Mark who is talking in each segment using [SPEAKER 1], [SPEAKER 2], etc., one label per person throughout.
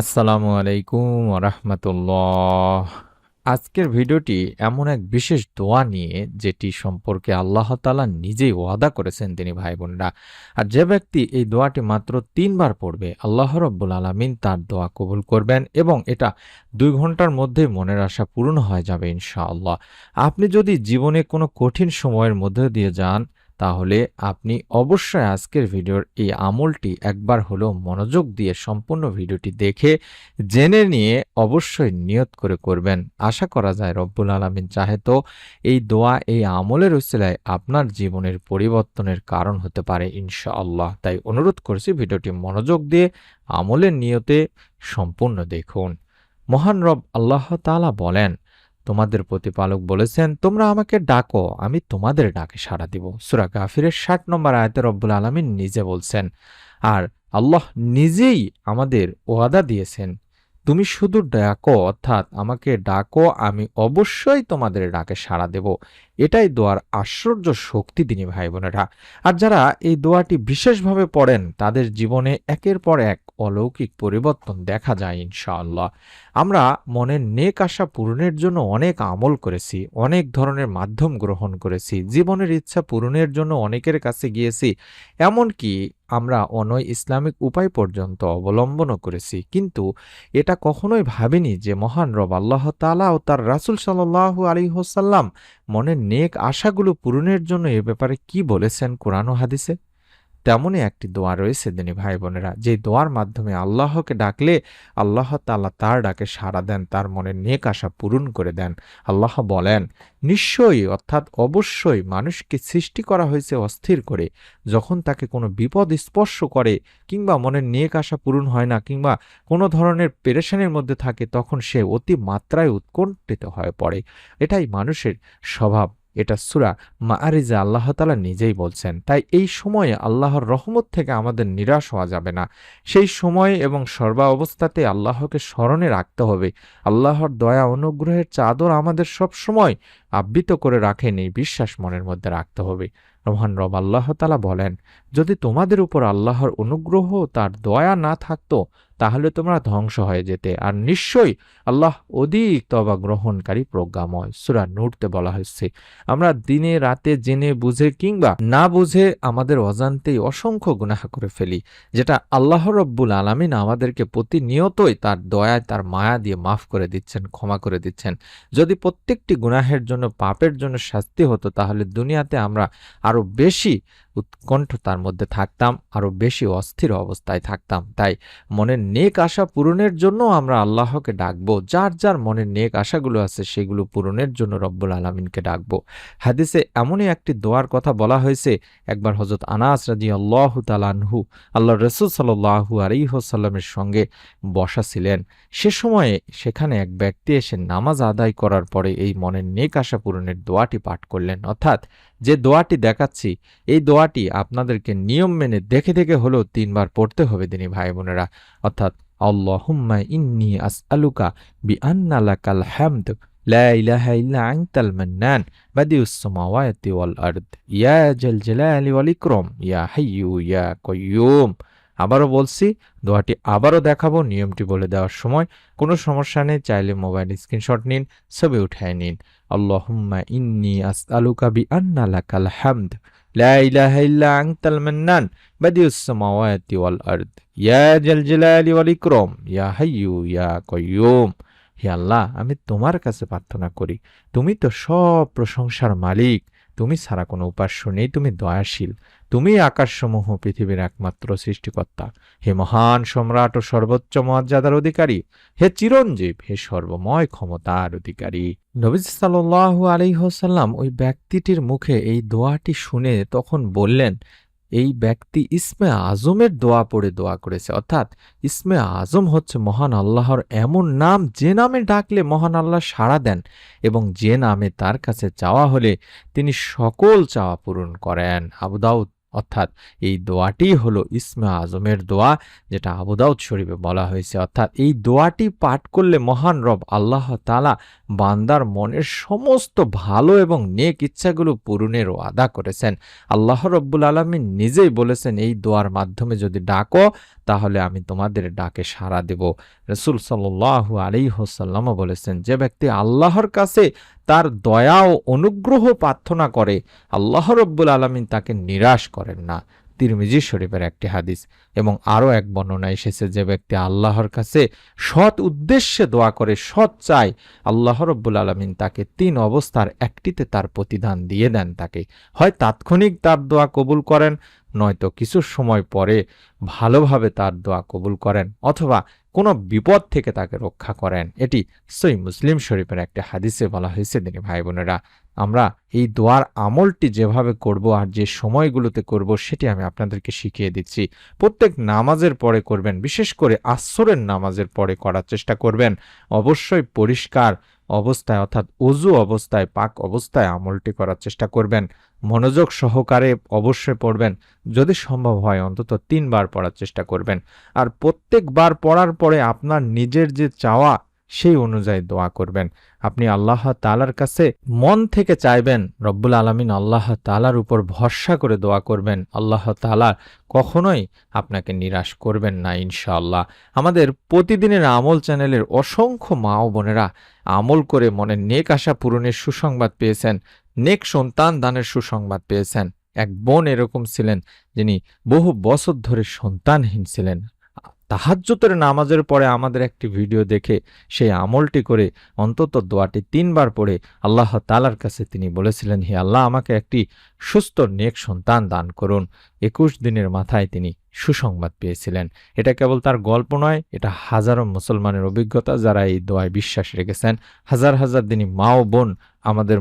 [SPEAKER 1] আসসালামু আলাইকুম রহমতুল্লাহ আজকের ভিডিওটি এমন এক বিশেষ দোয়া নিয়ে যেটি সম্পর্কে আল্লাহ তালা নিজেই ওয়াদা করেছেন তিনি ভাই বোনরা। আর যে ব্যক্তি এই দোয়াটি মাত্র তিনবার পড়বে, আল্লাহ রব্বুল আলমিন তার দোয়া কবুল করবেন এবং এটা দুই ঘণ্টার মধ্যে মনের আশা পূরণ হয়ে যাবে ইনশাআল্লাহ। আপনি যদি জীবনে কোনো কঠিন সময়ের মধ্যে দিয়ে যান তাহলে আপনি অবশ্যই আজকের ভিডিওর এই আমলটি একবার হলেও মনোযোগ দিয়ে সম্পূর্ণ ভিডিওটি দেখে জেনে নিয়ে অবশ্যই নিয়ত করে করবেন। আশা করা যায় রব্বুল আলমিন চাহে তো এই দোয়া, এই আমলের উসিলায় আপনার জীবনের পরিবর্তনের কারণ হতে পারে ইনশাআল্লাহ। তাই অনুরোধ করছি ভিডিওটি মনোযোগ দিয়ে আমলের নিয়তে সম্পূর্ণ দেখুন। মহান রব আল্লাহ তাআলা বলেন তোমাদের প্রতিপালক বলেছেন, তোমরা আমাকে ডাকো, আমি তোমাদের ডাকে সাড়া দিব। সুরা গাফিরের ষাট নম্বর আয়তে রব্বুল আলমিন নিজে বলছেন, আর আল্লাহ নিজেই আমাদের ওয়াদা দিয়েছেন, তুমি শুধু ডাকো, অর্থাৎ আমাকে ডাকো, আমি অবশ্যই তোমাদের ডাকে সাড়া দেব। এটাই দোয়ার আশ্চর্য শক্তি তিনি ভাই বোনেরা। আর যারা এই দোয়াটি বিশেষভাবে পড়েন, তাদের জীবনে একের পর এক অলৌকিক পরিবর্তন দেখা যায়, ইনশাআল্লাহ। আমরা মনের নেক আশা পূরণের জন্য অনেক আমল করেছি, অনেক ধরনের মাধ্যম গ্রহণ করেছি, জীবনের ইচ্ছা পূরণের জন্য অনেকের কাছে গিয়েছি, এমনকি আমরা অনয় ইসলামিক উপায় পর্যন্ত অবলম্বনও করেছি। কিন্তু এটা কখনোই ভাবিনি যে মহান রব আল্লাহ তালা ও তার রাসুল সাল্লাহু আলী হোসাল্লাম মনের নেক আশাগুলো পূরণের জন্য এ ব্যাপারে কি বলেছেন কোরআন হাদিসে? তেমনই একটি দোয়া রয়েছে দিনী ভাই বোনেরা যে দোয়ার মাধ্যমে আল্লাহকে ডাকলে আল্লাহ তাল্লাহ তার ডাকে সাড়া দেন, তার মনে নেক আশা পূরণ করে দেন। আল্লাহ বলেন, নিশ্চয়ই, অর্থাৎ অবশ্যই মানুষকে সৃষ্টি করা হয়েছে অস্থির করে। যখন তাকে কোনো বিপদ স্পর্শ করে কিংবা মনের নেক আশা পূরণ হয় না কিংবা কোনো ধরনের পেরেশানের মধ্যে থাকে, তখন সে অতি মাত্রায় উৎকণ্ঠিত হয়ে পড়ে। এটাই মানুষের স্বভাব। এটা সুরা মাআরিজে আল্লাহ তালা নিজেই বলছেন। তাই এই সময়ে আল্লাহর রহমত থেকে আমাদের নিরাশ হওয়া যাবে না। সেই সময়ে এবং সর্বা অবস্থাতে আল্লাহকে স্মরণে রাখতে হবে। আল্লাহর দয়া অনুগ্রহের চাদর আমাদের সব সময় আবৃত করে রাখেন, এই বিশ্বাস মনের মধ্যে রাখতে হবে। রহমান রব আল্লাহ তালা বলেন, যদি তোমাদের উপর আল্লাহর অনুগ্রহ তার দয়া না থাকতো তাহলে তোমরা ধ্বংস হয়ে যেতে। আর নিশ্চয়ই আল্লাহ অধিক তবা গ্রহণকারী প্রজ্ঞাময়। সুরা নুটতে বলা হয়েছে, আমরা দিনে রাতে জেনে বুঝে কিংবা না বুঝে আমাদের অজান্তেই অসংখ্য গুনাহ করে ফেলি, যেটা আল্লাহ রব্বুল আলমিন আমাদেরকে প্রতিনিয়তই তার দয়ায়, তার মায়া দিয়ে মাফ করে দিচ্ছেন, ক্ষমা করে দিচ্ছেন। যদি প্রত্যেকটি গুনাহের জন্য, পাপের জন্য শাস্তি হতো, তাহলে দুনিয়াতে আমরা আরও বেশি উৎকণ্ঠতার মধ্যে থাকতাম, আরও বেশি অস্থির অবস্থায় থাকতাম। তাই মনের নেক আশা পূরণের জন্য আমরা আল্লাহকে ডাকবো। যার যার মনের নেক আশাগুলো আছে, সেগুলো পূরণের জন্য রব্বুল আলমিনকে ডাকবো। হাদিসে এমনই একটি দোয়ার কথা বলা হয়েছে, একবার হজরত আনাস রাজি আল্লাহ তালানহু আল্লাহ রসুল সাল্লাহু আলিহসাল্লামের সঙ্গে বসা ছিলেন। সে সময়ে সেখানে এক ব্যক্তি এসে নামাজ আদায় করার পরে এই মনের নেক আশা পূরণের দোয়াটি পাঠ করলেন। অর্থাৎ যে দোয়াটি দেখাচ্ছি, এই দোয়াটি আপনাদেরকে নিয়ম মেনে দেখে দেখে হলেও তিনবার পড়তে হবে তিনি ভাই বোনেরা অর্থাৎ, আল্লাহুম্মা ইন্নি আসআলুকা বি আন্না লাকাল হামদ, লা ইলাহা ইল্লা আনতাল মান্নান, বাদিউস সামাওয়াতি ওয়াল আরদ, ইয়া জাল জালালি ওয়াল ইকরাম, ইয়া হাইয়্যু ইয়া কাইয়ুম। আবারও বলছি, দোয়াটি আবারও দেখাবো। নিয়মটি বলে দেওয়ার সময় কোনো সমস্যা নেই, চাইলে মোবাইল স্ক্রিনশট নিন, ছবি উঠায় নিন। আল্লাহুম্মা ইন্নি আসআলুকা বি আন্না লাকাল হামদ। হে আল্লাহ, আমি তোমার কাছে প্রার্থনা করি, তুমি তো সব প্রশংসার মালিক। তুমি ছাড়া কোনো উপাস্য নেই, তুমি দয়াশীল। তুমি আকাশসমূহ পৃথিবীর একমাত্র সৃষ্টিকর্তা। হে মহান সম্রাট ও সর্বোচ্চ মর্যাদার অধিকারী, হে চিরঞ্জীব, হে সর্বময় ক্ষমতার অধিকারী। নবীজ সাল্লু আলী ওই ব্যক্তিটির মুখে এই দোয়াটি শুনে তখন বললেন এই ব্যক্তি ইসমে আজমের দোয়া পড়ে দোয়া করেছে। অর্থাৎ ইসমে আজম হচ্ছে মহান আল্লাহর এমন নাম যে নামে ডাকলে মহান আল্লাহ সাড়া দেন এবং যে নামে তার কাছে চাওয়া হলে তিনি সকল চাওয়া পূরণ করেন। আবুদাউদ অর্থাৎ এই দোয়াটি হলো ইসমে আজমের দোয়া, যেটা আবুদাউদ শরীফে বলা হয়েছে। অর্থাৎ এই দোয়াটি পাঠ করলে মহান রব আল্লাহ তালা বান্দার মনের সমস্ত ভালো এবং নেক ইচ্ছাগুলো পূরণের ওয়াদা করেছেন। আল্লাহ রব্বুল আলমী নিজেই বলেছেন, এই দোয়ার মাধ্যমে যদি ডাকো তাহলে আমি তোমাদের ডাকে সাড়া দেব। রসুল সাল্লাহু আলী হোসাল্লামও বলেছেন, যে ব্যক্তি আল্লাহর কাছে তার দয়া ও অনুগ্রহ প্রার্থনা করে, আল্লাহ রব্বুল আলমিন তাকে নিরাশ করেন না। তিরমিজি শরীফের একটি হাদিস। এবং আরও এক বর্ণনা এসেছে, যে ব্যক্তি আল্লাহর কাছে সৎ উদ্দেশ্যে দোয়া করে, সৎ চায়, আল্লাহ রব্বুল আলমিন তাকে তিন অবস্থার একটিতে তার প্রতিদান দিয়ে দেন তাকে। হয় তাৎক্ষণিক তার দোয়া কবুল করেন নয়তো কিছু সময় পরে ভালোভাবে তার দোয়া কবুল করেন অথবা কোনো বিপদ থেকে তাকে রক্ষা করেন। এটি সই মুসলিম শরীফের একটি হাদিসে বলা হয়েছে, তিনি ভাই বোনেরা। আমরা এই দোয়ার আমলটি যেভাবে করব আর যে সময়গুলোতে করব সেটি আমি আপনাদেরকে শিখিয়ে দিচ্ছি। প্রত্যেক নামাজের পরে করবেন, বিশেষ করে আসরের নামাজের পরে করার চেষ্টা করবেন। অবশ্যই পরিষ্কার অবস্থায় অর্থাৎ অজু অবস্থায়, পাক অবস্থায় আমলটি করার চেষ্টা করবেন। মনোযোগ সহকারে অবশ্যই পড়বেন। যদি সম্ভব হয়, অন্তত তিনবার পড়ার চেষ্টা করবেন। আর প্রত্যেকবার পড়ার পরে আপনার নিজের যে চাওয়া সেই অনুযায়ী দোয়া করবেন। আপনি আল্লাহ তালার কাছে মন থেকে চাইবেন, রব্বুল আলমিন আল্লাহ তালার উপর ভরসা করে দোয়া করবেন। আল্লাহ তালা কখনোই আপনাকে নিরাশ করবেন না, ইনশাআল্লাহ। আমাদের প্রতিদিনের আমল চ্যানেলের অসংখ্য মা ও বোনেরা আমল করে মনে নেক আশা পূরণের সুসংবাদ পেয়েছেন, নেক সন্তান দানের সুসংবাদ পেয়েছেন। এক বোন এরকম ছিলেন যিনি বহু বছর ধরে সন্তানহীন ছিলেন। তাহাজ্জতের নামাজের পরে আমাদের একটি ভিডিও দেখে সেই আমলটি করে অন্তত দোয়াটি তিনবার পড়ে আল্লাহ তালার কাছে তিনি বলেছিলেন, হে আল্লাহ, আমাকে একটি সুস্থ, নেক সন্তান দান করুন। একুশ দিনের মাথায় তিনি সুসংবাদ পেয়েছিলেন। এটা কেবল তার গল্প নয়, এটা হাজারো মুসলমানের অভিজ্ঞতা যারা এই দোয়ায় বিশ্বাস রেখেছেন। হাজার হাজার দিনই মা ও বোন আমাদের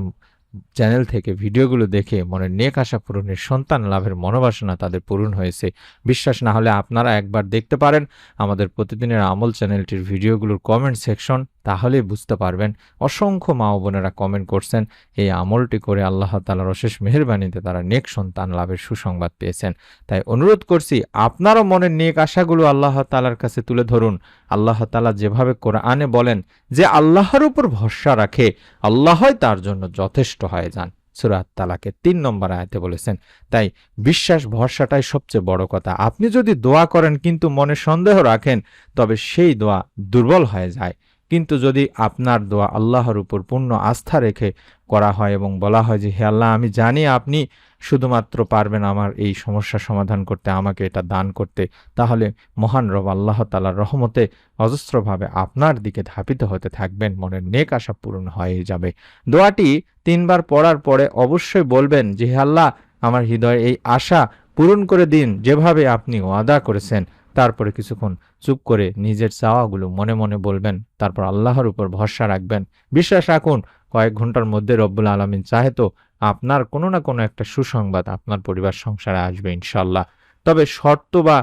[SPEAKER 1] চ্যানেল থেকে ভিডিওগুলো দেখে মনের নেক আশা পূরণের সন্তান লাভের মনোবাসনা তাদের পূরণ হয়েছে। বিশ্বাস না হলে আপনারা একবার দেখতে পারেন আমাদের প্রতিদিনের আমল চ্যানেলটির ভিডিওগুলোর কমেন্ট সেকশন তাহলেই বুঝতে পারবেন। অসংখ্য মা বোনেরা কমেন্ট করছেন, এই আমলটি করে আল্লাহ তালার অশেষ মেহরবানিতে তারা নেক সন্তান লাভের সুসংবাদ পেয়েছেন। তাই অনুরোধ করছি, আপনারও মনের নেক আশাগুলো আল্লাহ তালার কাছে তুলে ধরুন। আল্লাহ তালা যেভাবে কোরআনে বলেন যে আল্লাহর উপর ভরসা রাখে, আল্লাহই তার জন্য যথেষ্ট হয়ে যান। সুরাত তালাকে তিন নম্বর আয়াতে বলেছেন, তাই বিশ্বাস ভরসাটাই সবচেয়ে বড় কথা। আপনি যদি দোয়া করেন কিন্তু মনে সন্দেহ রাখেন, তবে সেই দোয়া দুর্বল হয়ে যায়। কিন্তু যদি আপনার দোয়া আল্লাহর উপর পূর্ণ আস্থা রেখে করা হয় এবং বলা হয় যে, হে আল্লাহ, আমি জানি আপনি শুধুমাত্র পারবেন আমার এই সমস্যা সমাধান করতে, আমাকে এটা দান করতে, তাহলে মহান রব আল্লাহ তালার রহমতে অজস্রভাবে আপনার দিকে ধাপিত হতে থাকবেন, মনের নেক আশা পূরণ হয়ে যাবে। দোয়াটি তিনবার পড়ার পরে অবশ্যই বলবেন যে, হে আল্লাহ, আমার হৃদয়ে এই আশা পূরণ করে দিন, যেভাবে আপনি ওয়াদা করেছেন। তারপরে কিছুক্ষণ চুপ করে নিজের চাওয়াগুলো মনে মনে বলবেন, তারপর আল্লাহর উপর ভরসা রাখবেন। বিশ্বাস রাখুন, কয়েক ঘণ্টার মধ্যে রব্বুল আলমিন চাহে তো আপনার কোনো না কোনো একটা সুসংবাদ আপনার পরিবার সংসারে আসবে ইনশাল্লাহ তবে শর্ত বা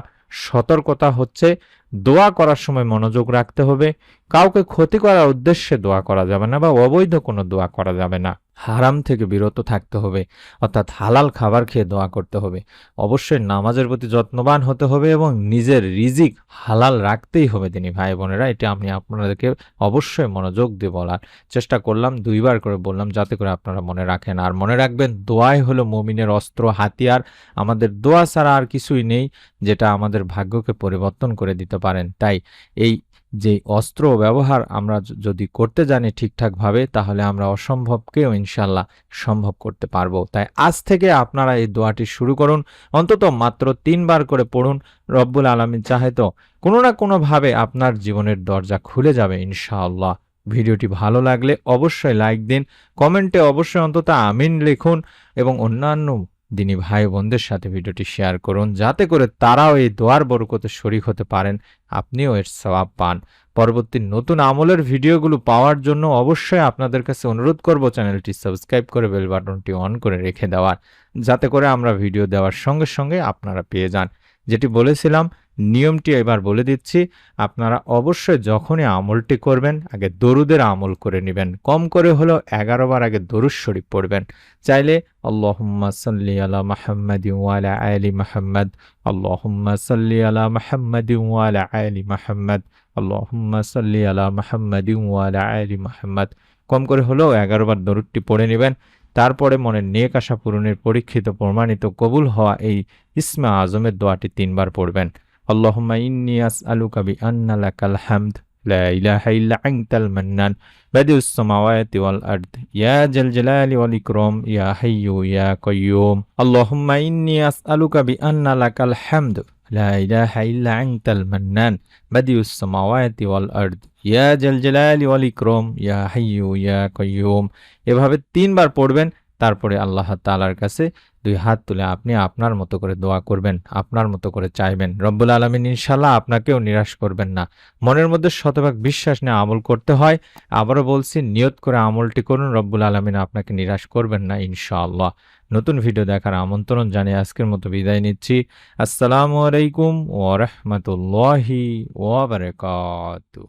[SPEAKER 1] সতর্কতা হচ্ছে দোয়া করার সময় মনোযোগ রাখতে হবে। কাউকে ক্ষতি করার উদ্দেশ্যে দোয়া করা যাবে না বা অবৈধ কোনো দোয়া করা যাবে না। হারাম থেকে বিরত থাকতে হবে, অর্থাৎ হালাল খাবার খেয়ে দোয়া করতে হবে। অবশ্যই নামাজের প্রতি যত্নবান হতে হবে এবং নিজের রিজিক হালাল রাখতেই হবে তিনি ভাই বোনেরা, এটা আমি আপনাদেরকে অবশ্যই মনোযোগ দিয়ে বলার চেষ্টা করলাম, দুইবার করে বললাম যাতে করে আপনারা মনে রাখেন। আর মনে রাখবেন, দোয়াই হলো মমিনের অস্ত্র, হাতিয়ার। আমাদের দোয়া ছাড়া আর কিছুই নেই, যেটা আমাদের ভাগ্যকে পরিবর্তন করে দিতে পারেন। তাই এই যে অস্ত্র ব্যবহার আমরা যদি করতে জানি ঠিকঠাকভাবে, তাহলে আমরা অসম্ভবকেও ইনশাল্লাহ সম্ভব করতে পারব। তাই আজ থেকে আপনারা এই দোয়াটি শুরু করুন। অন্তত মাত্র তিনবার করে পড়ুন। রব্বুল আলমিন চাহে তো কোনো না কোনোভাবে আপনার জীবনের দরজা খুলে যাবে ইনশাআল্লাহ। ভিডিওটি ভালো লাগলে অবশ্যই লাইক দিন। কমেন্টে অবশ্যই অন্তত আমিন লিখুন এবং অন্যান্য দিনী ভাই বোনদের সাথে ভিডিওটি শেয়ার করুন, যাতে করে তারাও এই দোয়ার বরকতে শরিক হতে পারেন। আপনিও এর সবাব পান। পরবর্তী নতুন আমলের ভিডিওগুলো পাওয়ার জন্য অবশ্যই আপনাদের কাছে অনুরোধ করব চ্যানেলটি সাবস্ক্রাইব করে বেল বাটনটি অন করে রেখে দেওয়ার, যাতে করে আমরা ভিডিও দেওয়ার সঙ্গে সঙ্গে আপনারা পেয়ে যান। যেটি বলেছিলাম নিয়মটি এবার বলে দিচ্ছি, আপনারা অবশ্যই যখনই আমলটি করবেন, আগে দরুদের আমল করে নেবেন। কম করে হলেও এগারো বার আগে দরুদ শরীফ পড়বেন। চাইলে আল্লাহুম্মা সাল্লি আলা মাহাম্মাদি ওয়ালা আলি মাহাম্মদ, আল্লাহুম্মা সাল্লি আলা মাহাম্মাদি ওয়ালা আলি মাহাম্মদ, আল্লাহুম্মা সাল্লি আলা মাহাম্মাদি ওয়ালা আলি মাহাম্মদ। কম করে হলেও এগারো বার দরুদটি পড়ে নেবেন। তারপরে মনে নেক আশা পূরণের পরীক্ষিত প্রমাণিত কবুল হওয়া এই ইসমা আজমের দোয়াটি তিনবার পড়বেন। আল্লাহুম্মা ইন্নী আসআলুকা বিআন্না লাকাল হামদ লা ইলাহা ইল্লা আনতাল মান্নান বাদিউস সামাওয়াতি ওয়াল আরদ জাল জালালি ওয়াল ইকরাম ইয়া হাইয়্যু ইয়া কাইয়্যুম আল্লাহুম্মা ইন্নী আসআলুকা বিআন্না লাকাল হামদ লা ইলাহা ইল্লা আনতাল মান্নান বাদিউস সামাওয়াতি ওয়াল আরদ ইয়া জাল জালালি ওয়াল ইকরাম ইয়া হাইয়্যু ইয়া কাইয়্যুম এভাবে তিনবার পড়বেন, তারপরে আল্লাহ তাআলার কাছে দুই হাত তুলে আপনি আপনার মতো করে দোয়া করবেন, আপনার মতো করে চাইবেন। রব্বুল আলমিন ইনশাল্লাহ আপনাকেও নিরাশ করবেন না। মনের মধ্যে শতভাগ বিশ্বাস নিয়ে আমল করতে হয়। আবারও বলছি, নিয়ত করে আমলটি করুন, রব্বুল আলমিন আপনাকে নিরাশ করবেন না ইনশাআল্লাহ। নতুন ভিডিও দেখার আমন্ত্রণ জানিয়ে আজকের মতো বিদায় নিচ্ছি। আসসালামু আলাইকুম ওরহমতুল্লাহি ওবরাকাতু